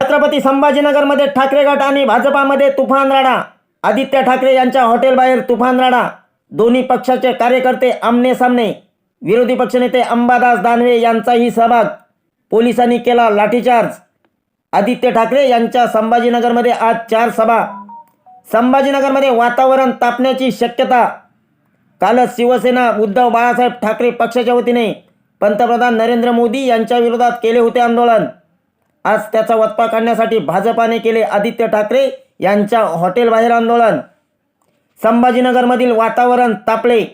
छत्रपती संभाजीनगरमध्ये ठाकरे गट आणि भाजपामध्ये तुफान राडा आदित्य ठाकरे यांच्या हॉटेलबाहेर तुफान राडा दोन्ही पक्षाचे कार्यकर्ते आमने सामने. विरोधी पक्षनेते अंबादास दानवे यांचाही सहभाग. पोलिसांनी केला लाठीचार्ज. आदित्य ठाकरे यांच्या संभाजीनगरमध्ये आज चार सभा. संभाजीनगरमध्ये वातावरण तापण्याची शक्यता. कालच शिवसेना उद्धव बाळासाहेब ठाकरे पक्षाच्या वतीने पंतप्रधान नरेंद्र मोदी यांच्या विरोधात केले होते आंदोलन. आज त्याचा वत्पा काढण्यासाठी भाजपाने केले आदित्य ठाकरे यांच्या हॉटेलबाहेर आंदोलन. संभाजीनगरमधील वातावरण तापले.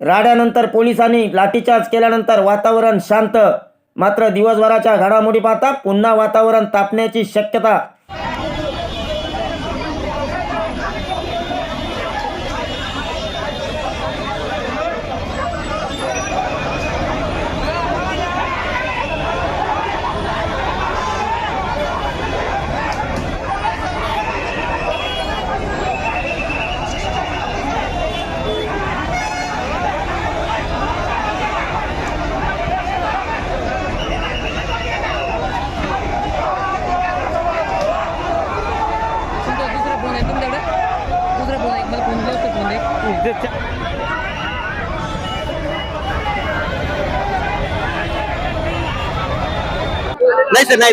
राड्यानंतर पोलिसांनी लाठीचार्ज केल्यानंतर वातावरण शांत. मात्र दिवसभराच्या घडामोडी पाहता पुन्हा वातावरण तापण्याची शक्यता नाही सर नाही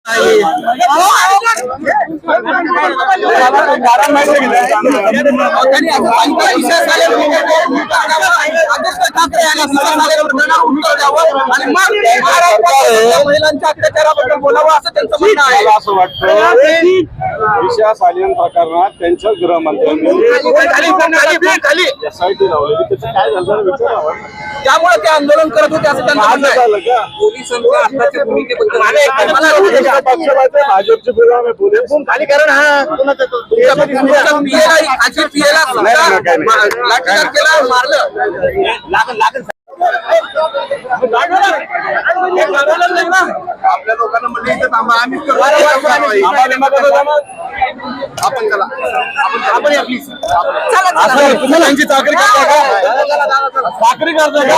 महिलांच्या अत्याचाराबद्दल बोलावं असं त्यांचं म्हणणं आहे मला असं वाटतं विश्वास आलियन प्रकरणात त्यांच्या गृहमंत्र्यांनी खाली एसआयटी लावलेली त्याचं काय झालं विचारावं त्यामुळे ते आंदोलन करत होते असं त्यांचं म्हणणं आहे. पोलिसांच्या आत्ताच्या भूमिकेबद्दल. तुमचा पक्षपात आहे, भाजपचे पुरावे पोलीस खाली कारण हा तुमच्या पियला आजी पियला नाही, नाही, काही नाही. लाठीचार्ज केला मारलं. आपल्या लोकांना म्हणले इथे थांबा आम्ही करू. आम्हाला मदत होतं. आपण चला. आपण आपण या प्लीज असं तुम्ही त्यांची चाकरी करता का? चाकरी करता चला.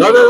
ম্যাডাম